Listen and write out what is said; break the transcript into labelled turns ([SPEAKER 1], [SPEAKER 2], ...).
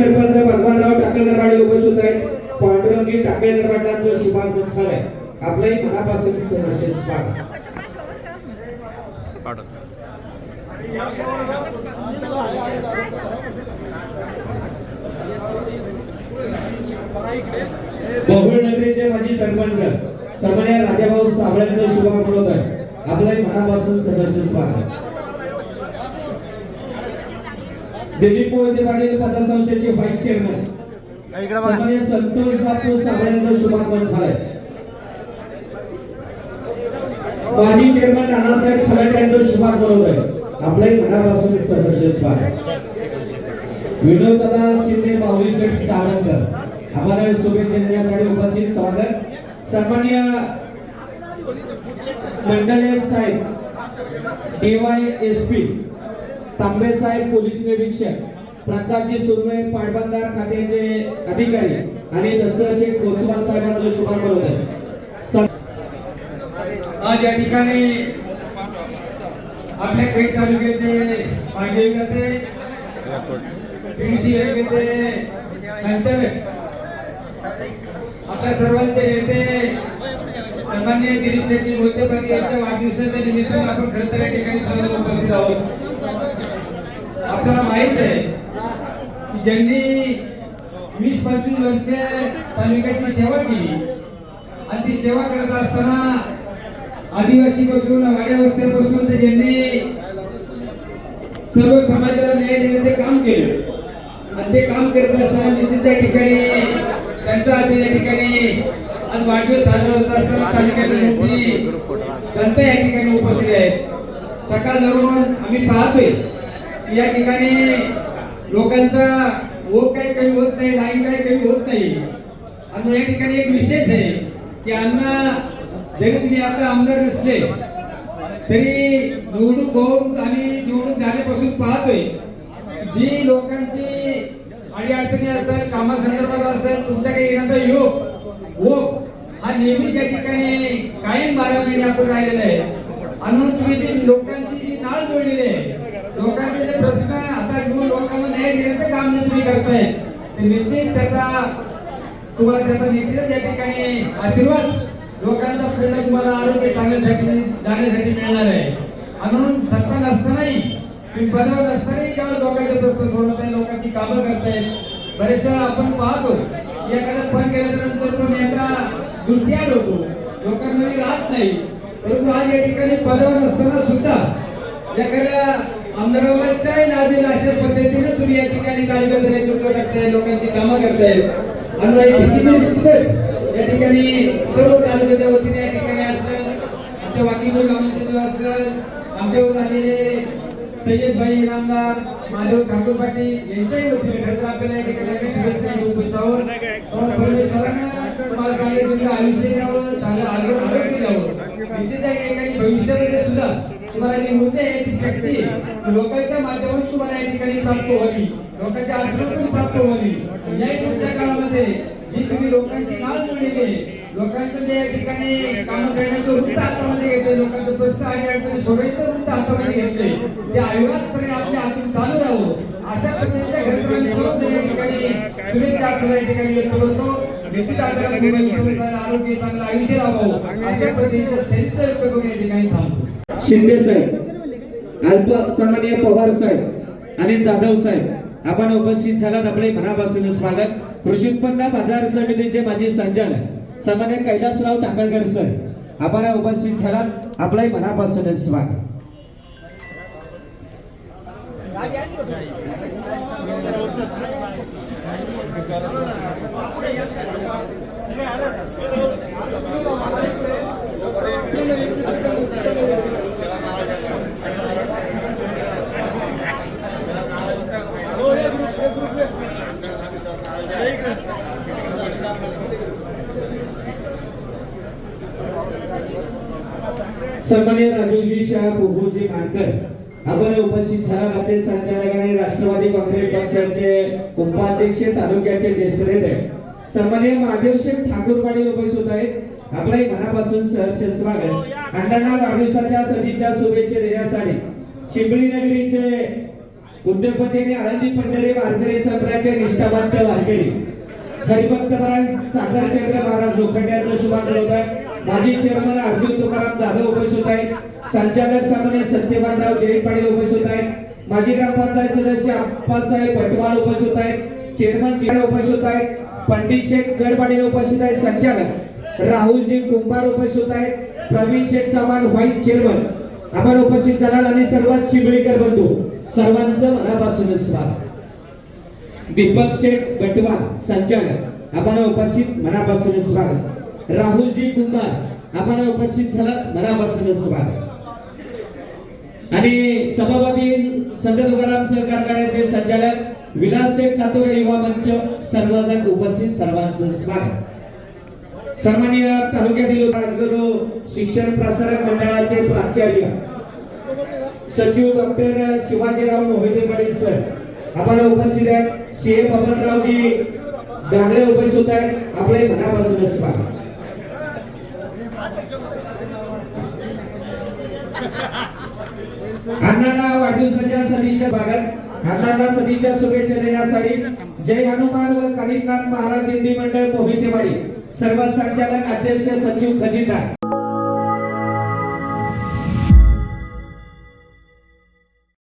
[SPEAKER 1] सरपंच भगवानराव टाकळदरवाडी उपस्थित आहेत. पांडुरंगी पांडुरंगजी टाकळेदरवाडांचं शुभागमन आहे आपल्याही मनापासून सहर्ष स्वागत. बहुळनगरीचे माजी सरपंच सन्मान्य राजाभाऊ साबळ्यांचं शुभ आपलं आहे. आपलंही मनापासून सहर्ष स्वागत. दिलीप मोहिते पाटील पतसंस्थेचे व्हाईस चेअरमन संतोष बापू साबळेंचं शुभागमन झालंय. माजी चेअरमन नानासाहेब खलाटे यांचं शुभागमन होत आहे आपल्याही मनापासून सहर्ष स्वागत. विनोददादा शिंदे माऊली शेठ सावंत आम्हाला शुभेच्छा देण्यासाठी उपस्थित स्वागत. सन्मान्य मंडले साहेब D Y S P Tambe साहेब पोलीस निरीक्षक प्रकाशजी सुर्वे पाटबंधार खात्याचे अधिकारी आणि दसरा शेठ कोतवाल साहेबांचं शुभारंभ होत आहे
[SPEAKER 2] आज या ठिकाणी आपल्या काही तालुक्याचे मागे गते एक गते संचालक आपल्या सर्वांचे नेते सन्मान्य दिलीपजी मोहिते पाटील यांच्या वाढदिवसाच्या निमित्तानं आपण खरं तर या ठिकाणी सर्व उपस्थित आहोत. आपल्याला माहीत आहे की ज्यांनी वीस पंचवीस वर्ष तालुक्याची सेवा केली आणि ती सेवा करत असताना आदिवासी पासून वाड्या ते ज्यांनी सर्व समाजाला न्याय देण्याचे काम केले. आणि ते काम करत असताना निश्चित त्या ठिकाणी त्यांचा आज या ठिकाणी आज वाढदिवस साजरा होत असताना तालुक्यातील जनता या ठिकाणी उपस्थित आहेत. सकाळ धरून आम्ही पाहतोय या ठिकाणी लोकांचा ओघ काही कमी होत नाही लाईन काही कमी होत नाही. आणि या ठिकाणी एक विशेष आहे की अण्णा जरी तुम्ही आता आमदार नसले तरी निवडणूक होऊन आम्ही निवडणूक झाल्यापासून पाहतोय जी लोकांची अडीअडचणी असतात कामासंदर्भात असेल तुमच्या काही येण्याचा योग योग हा नेहमी त्या ठिकाणी कायम बारा महिने आपण राहिलेला आहे. आणि म्हणून तुम्ही जी लोकांची जी नाळ जोडलेली आहे लोकांचे जे प्रश्न आता घेऊन लोकांना काम तुम्ही करताय. ते निश्चित त्याचा तुम्हाला त्याचा निश्चितच या ठिकाणी आशीर्वाद लोकांचा प्रेरणा तुम्हाला आरोग्य चांगल्यासाठी जाण्यासाठी मिळणार आहे. म्हणून सत्ता नसतानाही तुम्ही पदावर नसतानाही जेव्हा लोकांचे प्रश्न सोडत आहे लोकांची कामं करतायत. बरेच वेळा आपण पाहतो की एखादा पद गेल्यानंतर तो नेता दुर्त्याग होतो लोकांमध्ये राहत नाही. परंतु आज या ठिकाणी पदावर नसताना सुद्धा एखाद्या आमदारावरच्याही लाभेल अशा या ठिकाणी कार्यकर्ते नेतृत्व करताय लोकांची कामं करताय अनुयायी या निश्चितच या ठिकाणी सर्व तालुक्याच्या वतीने या ठिकाणी असेल आमच्या वाकीजोड गावांचे असेल आमच्यावर आलेले सय्यदभाई इनामदार माधव ठाकूर पाटील यांच्याही वतीने खरं तर आपल्याला या ठिकाणी शुभेच्छा घेऊन इच्छित आहोत. परमेश्वरानं तुम्हाला चांगले तुमचं आयुष्य द्यावं चांगलं आरोग्य द्यावं निश्चित तुम्हाला जी ऊर्जा शक्ती. लोकांच्या माध्यमातून तुम्हाला या ठिकाणी प्राप्त व्हावी लोकांच्या आश्रमातून प्राप्त व्हावी या पुढच्या काळामध्ये. जी तुम्ही लोकांची नाव जोडलेली लोकांचं जे या ठिकाणी काम करण्याचं वृत्त हातामध्ये घेतले लोकांचं प्रश्न आणि अडचणी सोडायचं वृत्त हातामध्ये घेतले ते आयुर्वादपणे आपल्या हातून चालू राहू. अशा पद्धतीच्या घटना सर्व या ठिकाणी शुभेच्छा आपल्याला या ठिकाणी व्यक्त करतो. निश्चित आरोग्य चांगलं आयुष्य अशा पद्धतीचं व्यक्त करून या ठिकाणी थांबतो.
[SPEAKER 1] शिंदे साहेब अल्पसन्मानीय पवार साहेब आणि जाधव साहेब आपण उपस्थित झालात आपले मनापासून स्वागत. कृषी उत्पन्न बाजार समितीचे माजी संचालक सन्मान्य कैलासराव ताकळकर सर आपण उपस्थित झालात आपलाही मनापासून स्वागत. सन्मान्य राजूजी शाह प्रभूजी मानकर आपण उपस्थित झाला संचालक आणि राष्ट्रवादी काँग्रेस पक्षाचे उपाध्यक्ष तालुक्याचे ज्येष्ठ नेते. सन्मान्य महादेवशेठ ठाकूरपाडी उपस्थित होत आहेत आपल्याही मनापासून सहर्ष स्वागत. अण्णांना वाढदिवसाच्या सदिच्छा शुभेच्छा देण्यासाठी चिंबळी नगरीचे उद्योगपती आणि आळंदी पंढरी वारकरी संघाचे निष्ठावंत वारकरी हरिभक्त महाराज सागरचंद्र महाराज लोखंडे यांचा शुभारंभ होत आहे. माजी चेअरमन अर्जुन तुकाराम जाधव उपस्थित आहेत. संचालक सामान्य सत्यवानराव जयंत पाटील उपस्थित आहेत. माजी ग्रामपंचायत सदस्य अप्पासाहेब भटवाल उपस्थित आहेत. चेअरमन जिल्हा उपस्थित आहेत. पंडित शेख गडपाटील उपस्थित आहेत संचालक. राहुलजी कुंभार उपस्थित आहेत प्रवीण शेठ चव्हाण व्हाईस चेअरमन. आपण उपस्थित झाला आणि सर्वात चिबळीकर बंधू. सर्वांचं मनापासून स्वागत. दीपक शेठ गटवाल संचालक. आपण उपस्थित मनापासून स्वागत. राहुलजी कुंभार आपण उपस्थित झाला मनापासून स्वागत. आणि सभापती संत तुकाराम सहकार कार्याचे संचालक विलास शेठ कातोरे युवा मंच. सर्वजण उपस्थित सर्वांचं स्वागत. सन्माननीय तालुक्यातील राजगुरू शिक्षण प्रसारक मंडळाचे प्राचार्य सचिव डॉक्टर शिवाजीराव मोहिते पाटील सर आपण उपस्थित आहेत. सी. बबनरावजी डांगळे उपस्थित आहेत. आपले मनापासून स्वागत. अण्णांना वाढदिवसाच्या सदीच्या स्वागत. अण्णांना सदीच्या शुभेच्छा देण्यासाठी जय हनुमान व कालिकनाथ महाराज दिंडी मंडळ मोहितेवाडी सर्व संचालक अध्यक्ष सचिव खजिनदार.